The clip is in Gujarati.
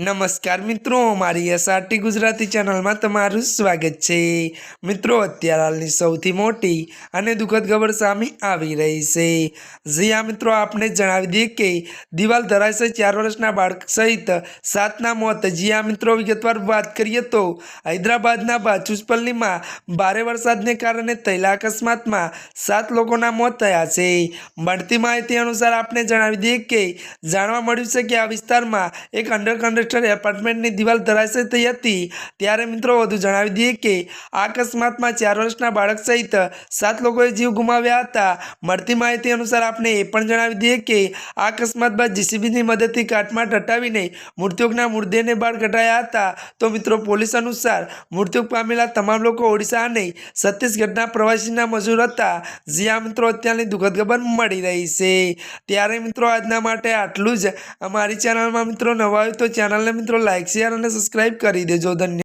નમસ્કાર મિત્રો, મારી એસઆરટી ગુજરાતી ચેનલમાં તમારું સ્વાગત છે. મિત્રો, અત્યારે હાલની સૌથી મોટી અને દુઃખદ ખબર સામે આવી રહી છે. જ્યાં મિત્રો આપણે જણાવી દઈએ કે દિવાલ ધરાશે ચાર વર્ષના બાળક સહિત સાતના મોત. જ્યાં મિત્રો, વિગતવાર વાત કરીએ તો હૈદરાબાદના બાચુસપલ્લીમાં ભારે વરસાદને કારણે થયેલા અકસ્માતમાં સાત લોકોના મોત થયા છે. મળતી માહિતી અનુસાર આપણે જણાવી દઈએ કે જાણવા મળ્યું છે કે આ વિસ્તારમાં એક અંડર કન્સ્ટ્રક્શન એપાર્ટમેન્ટની દિવાલ ધરાશય થઈ હતી. ત્યારે મિત્રો વધુ જણાવી દઈએ કે આ અકસ્માતમાં ચાર વર્ષના બાળક સહિત સાત લોકોએ જીવ ગુમાવ્યા હતા. મળતી માહિતી અનુસાર આપણે એ પણ જણાવી દઈએ કે આ અકસ્માત બાદ જીસીબીની મદદથી કાટમાટ ટટાવીને મૃત્યુકના મૃતદેહને બહાર કઢાયા હતા. તો મિત્રો પોલીસ અનુસાર મૃત્યુક પામેલા તમામ લોકો ઓડિશા અને છત્તીસગઢના પ્રવાસીના મજૂર હતા. જ્યાં મિત્રો અત્યારની દુઃખદ ખબર મળી રહી છે. ત્યારે મિત્રો આજના માટે આટલું જ. અમારી ચેનલમાં મિત્રો નવા હોય તો ચેનલને મિત્રો લાઇક શેર અને સબસ્ક્રાઈબ કરી દેજો. ધન્યવાદ.